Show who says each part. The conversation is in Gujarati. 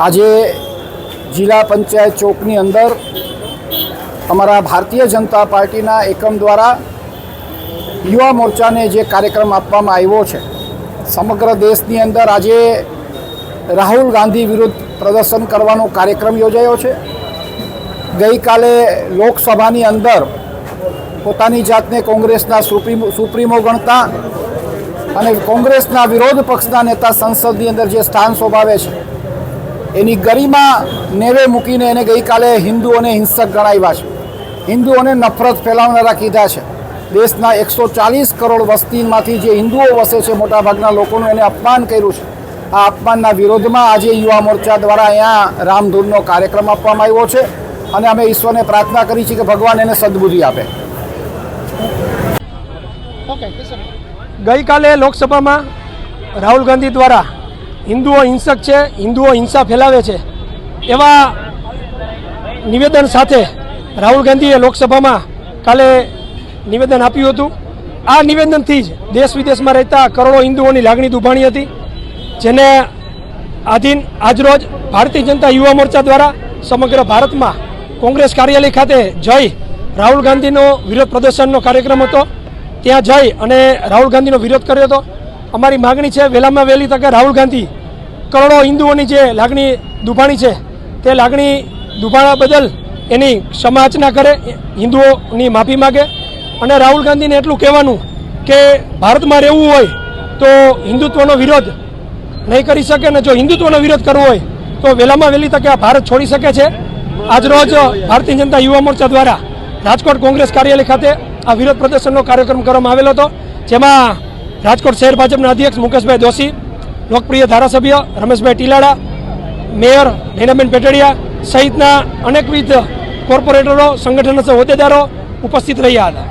Speaker 1: આજે જિલ્લા પંચાયત ચોકની અંદર અમારા ભારતીય જનતા પાર્ટીના એકમ દ્વારા યુવા મોરચાને જે કાર્યક્રમ આપવામાં આવ્યો છે, સમગ્ર દેશની અંદર આજે રાહુલ ગાંધી વિરુદ્ધ પ્રદર્શન કરવાનો કાર્યક્રમ યોજાયો છે. ગઈકાલે લોકસભાની અંદર પોતાની જાતને કોંગ્રેસના સુપ્રીમો સુપ્રીમો ગણતા અને કોંગ્રેસના વિરોધ પક્ષના નેતા સંસદની અંદર જે સ્થાન શોભાવે છે, એની ગરિમા નેવે મૂકીને એને ગઈકાલે હિન્દુઓને હિંસક ગણાવ્યા છે. હિન્દુઓને નફરત ફેલાવનારા કીધા છે. દેશના એકસો ચાલીસ કરોડ વસ્તીમાંથી જે હિન્દુઓ વસે છે, મોટાભાગના લોકોનું એને અપમાન કર્યું છે. આ અપમાનના વિરોધમાં આજે યુવા મોરચા દ્વારા અહીંયા રામધૂનનો કાર્યક્રમ આપવામાં આવ્યો છે અને અમે ઈશ્વરને પ્રાર્થના કરી છે કે ભગવાન એને સદબુદ્ધિ આપે.
Speaker 2: ગઈકાલે લોકસભામાં રાહુલ ગાંધી દ્વારા હિન્દુઓ હિંસક છે, હિન્દુઓ હિંસા ફેલાવે છે. એવા નિવેદન સાથે રાહુલ ગાંધીએ લોકસભામાં કાલે નિવેદન આપ્યું હતું. આ નિવેદનથી જ દેશ વિદેશમાં રહેતા કરોડો હિન્દુઓની લાગણી દુભાણી હતી, જેને આધીન આજરોજ ભારતીય જનતા યુવા મોરચા દ્વારા સમગ્ર ભારતમાં કોંગ્રેસ કાર્યાલય ખાતે જઈ રાહુલ ગાંધીનો વિરોધ પ્રદર્શનનો કાર્યક્રમ હતો. ત્યાં જઈ અને રાહુલ ગાંધીનો વિરોધ કર્યો હતો. અમારી માગણી છે, વહેલામાં વહેલી તકે રાહુલ ગાંધી, કરોડો હિન્દુઓની જે લાગણી દુભાણી છે, તે લાગણી દુભાણા બદલ એની ક્ષમાચના કરે, હિન્દુઓની માફી માગે. અને રાહુલ ગાંધીને એટલું કહેવાનું કે ભારતમાં રહેવું હોય તો હિન્દુત્વનો વિરોધ નહીં કરી શકે ને જો હિન્દુત્વનો વિરોધ કરવો હોય તો વહેલામાં વહેલી તકે આ ભારત છોડી શકે છે. આજરોજ ભારતીય જનતા યુવા મોરચા દ્વારા રાજકોટ કોંગ્રેસ કાર્યાલય ખાતે આ વિરોધ પ્રદર્શનનો કાર્યક્રમ કરવામાં આવેલો હતો, જેમાં રાજકોટ શહેર ભાજપના અધ્યક્ષ મુકેશભાઈ દોશી, લોકપ્રિય ધારાસભ્ય રમેશભાઈ ટીલાડા, મેયર નૈનાબેન પેટડિયા સહિતના અનેકવિધ કોર્પોરેટરો સંગઠનના હોદ્દેદારો ઉપસ્થિત રહ્યા હતા.